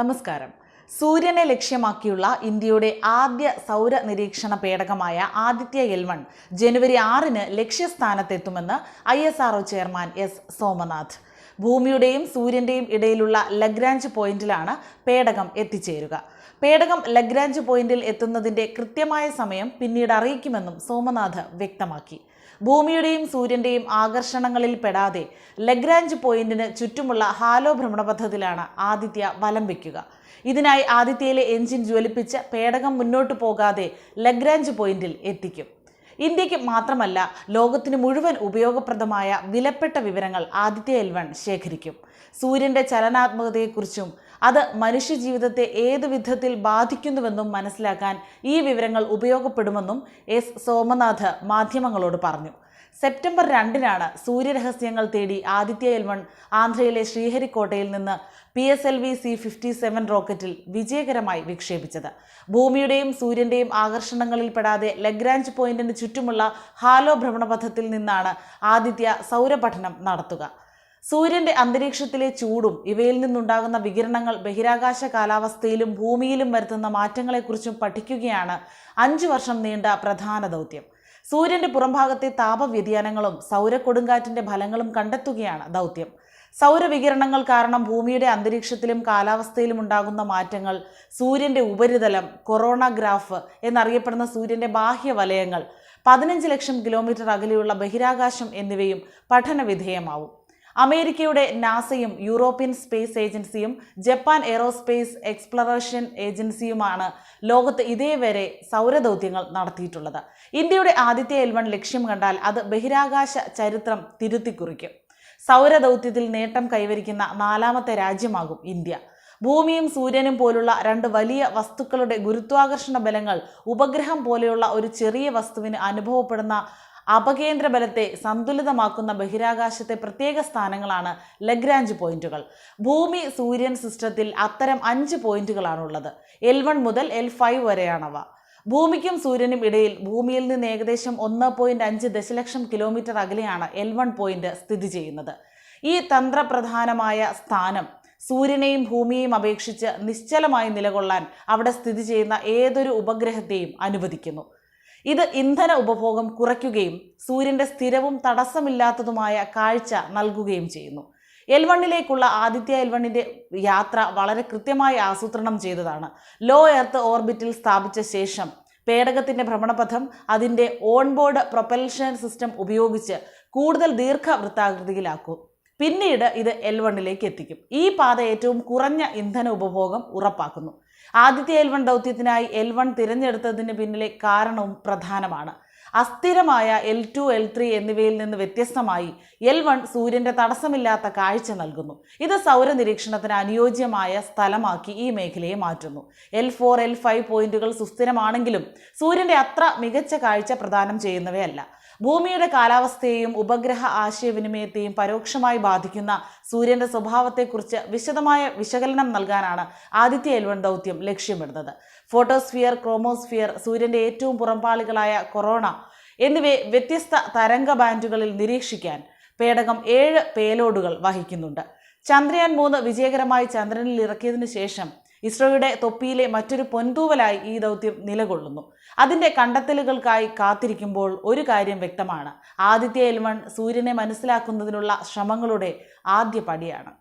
നമസ്കാരം. സൂര്യനെ ലക്ഷ്യമാക്കിയുള്ള ഇന്ത്യയുടെ ആദ്യ സൗര നിരീക്ഷണ പേടകമായ ആദിത്യ എൽ വൺ ജനുവരി ആറിന് ലക്ഷ്യസ്ഥാനത്തെത്തുമെന്ന് I S R O chairman S Somanath. ഭൂമിയുടെയും സൂര്യന്റെയും ഇടയിലുള്ള ലഗ്രാഞ്ച് പോയിന്റിലാണ് പേടകം എത്തിച്ചേരുക. പേടകം ലഗ്രാഞ്ച് പോയിന്റിൽ എത്തുന്നതിന്റെ കൃത്യമായ സമയം പിന്നീട് അറിയിക്കുമെന്നും സോമനാഥ് വ്യക്തമാക്കി. ഭൂമിയുടെയും സൂര്യന്റെയും ആകർഷണങ്ങളിൽ പെടാതെ ലഗ്രാഞ്ച് പോയിന്റിന് ചുറ്റുമുള്ള ഹാലോ ഭ്രമണപഥത്തിലാണ് ആദിത്യ വലം വയ്ക്കുക ഇതിനായി ആദിത്യയിലെ എഞ്ചിൻ ജ്വലിപ്പിച്ച് പേടകം മുന്നോട്ട് പോകാതെ ലഗ്രാഞ്ച് പോയിന്റിൽ എത്തിക്കും. ഇന്ത്യയ്ക്ക് മാത്രമല്ല ലോകത്തിന് മുഴുവൻ ഉപയോഗപ്രദമായ വിലപ്പെട്ട വിവരങ്ങൾ ആദിത്യ എൽവൺ ശേഖരിക്കും. സൂര്യന്റെ ചലനാത്മകതയെക്കുറിച്ചും അത് മനുഷ്യജീവിതത്തെ ഏത് വിധത്തിൽ ബാധിക്കുന്നുവെന്നും മനസ്സിലാക്കാൻ ഈ വിവരങ്ങൾ ഉപയോഗപ്പെടുമെന്നും എസ്. സോമനാഥ് മാധ്യമങ്ങളോട് പറഞ്ഞു. സെപ്റ്റംബർ രണ്ടിനാണ് സൂര്യരഹസ്യങ്ങൾ തേടി ആദിത്യ എൽവൺ ആന്ധ്രയിലെ ശ്രീഹരിക്കോട്ടയിൽ നിന്ന് P S L V C fifty seven റോക്കറ്റിൽ വിജയകരമായി വിക്ഷേപിച്ചത്. ഭൂമിയുടെയും സൂര്യന്റെയും ആകർഷണങ്ങളിൽ പെടാതെ ലഗ്രാഞ്ച് പോയിന്റിന് ചുറ്റുമുള്ള ഹാലോ ഭ്രമണപഥത്തിൽ നിന്നാണ് ആദിത്യ സൗരപഠനം നടത്തുക. സൂര്യന്റെ അന്തരീക്ഷത്തിലെ ചൂടും ഇവയിൽ നിന്നുണ്ടാകുന്ന വികിരണങ്ങൾ ബഹിരാകാശ കാലാവസ്ഥയിലും ഭൂമിയിലും വരുത്തുന്ന മാറ്റങ്ങളെക്കുറിച്ചും പഠിക്കുകയാണ് അഞ്ചു വർഷം നീണ്ട പ്രധാന ദൗത്യം. സൂര്യന്റെ പുറംഭാഗത്തെ താപവ്യതിയാനങ്ങളും സൗരക്കൊടുങ്കാറ്റിന്റെ ഫലങ്ങളും കണ്ടെത്തുകയാണ് ദൗത്യം. സൗരവികിരണങ്ങൾ കാരണം ഭൂമിയുടെ അന്തരീക്ഷത്തിലും കാലാവസ്ഥയിലും ഉണ്ടാകുന്ന മാറ്റങ്ങൾ സൂര്യന്റെ ഉപരിതലം കൊറോണ ഗ്രാഫ് എന്നറിയപ്പെടുന്ന സൂര്യന്റെ ബാഹ്യവലയങ്ങൾ പതിനഞ്ച് ലക്ഷം കിലോമീറ്റർ അകലെയുള്ള ബഹിരാകാശം എന്നിവയും പഠനവിധേയമാവും. അമേരിക്കയുടെ നാസയും യൂറോപ്യൻ സ്പേസ് ഏജൻസിയും ജപ്പാൻ എയറോസ്പേസ് എക്സ്പ്ലറേഷൻ ഏജൻസിയുമാണ് ലോകത്ത് ഇതേവരെ സൗരദൗത്യങ്ങൾ നടത്തിയിട്ടുള്ളത്. ഇന്ത്യയുടെ ആദ്യത്തെ എൽവൺ ലക്ഷ്യം കണ്ടാൽ അത് ബഹിരാകാശ ചരിത്രം തിരുത്തിക്കുറിക്കും. സൗരദൗത്യത്തിൽ നേട്ടം കൈവരിക്കുന്ന നാലാമത്തെ രാജ്യമാകും ഇന്ത്യ. ഭൂമിയും സൂര്യനും പോലുള്ള രണ്ട് വലിയ വസ്തുക്കളുടെ ഗുരുത്വാകർഷണ ബലങ്ങൾ ഉപഗ്രഹം പോലെയുള്ള ഒരു ചെറിയ വസ്തുവിന് അനുഭവപ്പെടുന്ന അപകേന്ദ്ര ബലത്തെ സന്തുലിതമാക്കുന്ന ബഹിരാകാശത്തെ പ്രത്യേക സ്ഥാനങ്ങളാണ് ലഗ്രാഞ്ച് പോയിന്റുകൾ. ഭൂമി സൂര്യൻ സിസ്റ്റത്തിൽ അത്തരം അഞ്ച് പോയിന്റുകളാണുള്ളത്. എൽ വൺ മുതൽ എൽ ഫൈവ് വരെയാണവ. ഭൂമിക്കും സൂര്യനും ഇടയിൽ ഭൂമിയിൽ നിന്ന് ഏകദേശം ഒന്ന് പോയിന്റ് അഞ്ച് ദശലക്ഷം കിലോമീറ്റർ അകലെയാണ് എൽ വൺ പോയിന്റ് സ്ഥിതി ചെയ്യുന്നത്. ഈ തന്ത്രപ്രധാനമായ സ്ഥാനം സൂര്യനെയും ഭൂമിയെയും അപേക്ഷിച്ച് നിശ്ചലമായി നിലകൊള്ളാൻ അവിടെ സ്ഥിതി ചെയ്യുന്ന ഏതൊരു ഉപഗ്രഹത്തെയും അനുവദിക്കുന്നു. ഇത് ഇന്ധന ഉപഭോഗം കുറയ്ക്കുകയും സൂര്യന്റെ സ്ഥിരവും തടസ്സമില്ലാത്തതുമായ കാഴ്ച നൽകുകയും ചെയ്യുന്നു. എൽ വണ്ണിലേക്കുള്ള ആദിത്യ എൽ വണ്ണിന്റെ യാത്ര വളരെ കൃത്യമായി ആസൂത്രണം ചെയ്തതാണ്. ലോ എർത്ത് ഓർബിറ്റിൽ സ്ഥാപിച്ച ശേഷം പേടകത്തിന്റെ ഭ്രമണപഥം അതിന്റെ ഓൺബോർഡ് പ്രൊപ്പൽഷൻ സിസ്റ്റം ഉപയോഗിച്ച് കൂടുതൽ ദീർഘവൃത്താകൃതിയിലാക്കും. പിന്നീട് ഇത് എൽ വണ്ണിലേക്ക് എത്തിക്കും. ഈ പാത ഏറ്റവും കുറഞ്ഞ ഇന്ധന ഉപഭോഗം ഉറപ്പാക്കുന്നു. ആദ്യത്തെ എൽ വൺ ദൗത്യത്തിനായി എൽ വൺ തിരഞ്ഞെടുത്തതിന് പിന്നിലെ കാരണവും പ്രധാനമാണ്. അസ്ഥിരമായ എൽ ടു എൽ ത്രീ എന്നിവയിൽ നിന്ന് വ്യത്യസ്തമായി എൽ വൺ സൂര്യന്റെ തടസ്സമില്ലാത്ത കാഴ്ച നൽകുന്നു. ഇത് സൗര നിരീക്ഷണത്തിന് അനുയോജ്യമായ സ്ഥലമാക്കി ഈ മേഖലയെ മാറ്റുന്നു. എൽ ഫോർ എൽ ഫൈവ് പോയിന്റുകൾ സുസ്ഥിരമാണെങ്കിലും സൂര്യന്റെ അത്ര മികച്ച കാഴ്ച പ്രദാനം ചെയ്യുന്നവയല്ല. ഭൂമിയുടെ കാലാവസ്ഥയെയും ഉപഗ്രഹ ആശയവിനിമയത്തെയും പരോക്ഷമായി ബാധിക്കുന്ന സൂര്യന്റെ സ്വഭാവത്തെക്കുറിച്ച് വിശദമായ വിശകലനം നൽകാനാണ് ആദിത്യ എൽവൺ ദൗത്യം ലക്ഷ്യമിടുന്നത്. ഫോട്ടോസ്ഫിയർ ക്രോമോസ്ഫിയർ സൂര്യന്റെ ഏറ്റവും പുറംപാളികളായ കൊറോണ എന്നിവയെ വ്യത്യസ്ത തരംഗ ബാൻഡുകളിൽ നിരീക്ഷിക്കാൻ പേടകം ഏഴ് പേലോഡുകൾ വഹിക്കുന്നുണ്ട്. ചന്ദ്രയാൻ മൂന്ന് വിജയകരമായി ചന്ദ്രനിൽ ഇറക്കിയതിനു ശേഷം ഇസ്രോയുടെ തൊപ്പിയിലെ മറ്റൊരു പൊൻതൂവലായി ഈ ദൗത്യം നിലകൊള്ളുന്നു. അതിന്റെ കണ്ടെത്തലുകൾക്കായി കാത്തിരിക്കുമ്പോൾ ഒരു കാര്യം വ്യക്തമാണ്. ആദിത്യ എൽവൺ സൂര്യനെ മനസ്സിലാക്കുന്നതിനുള്ള ശ്രമങ്ങളുടെ ആദ്യ പടിയാണ്.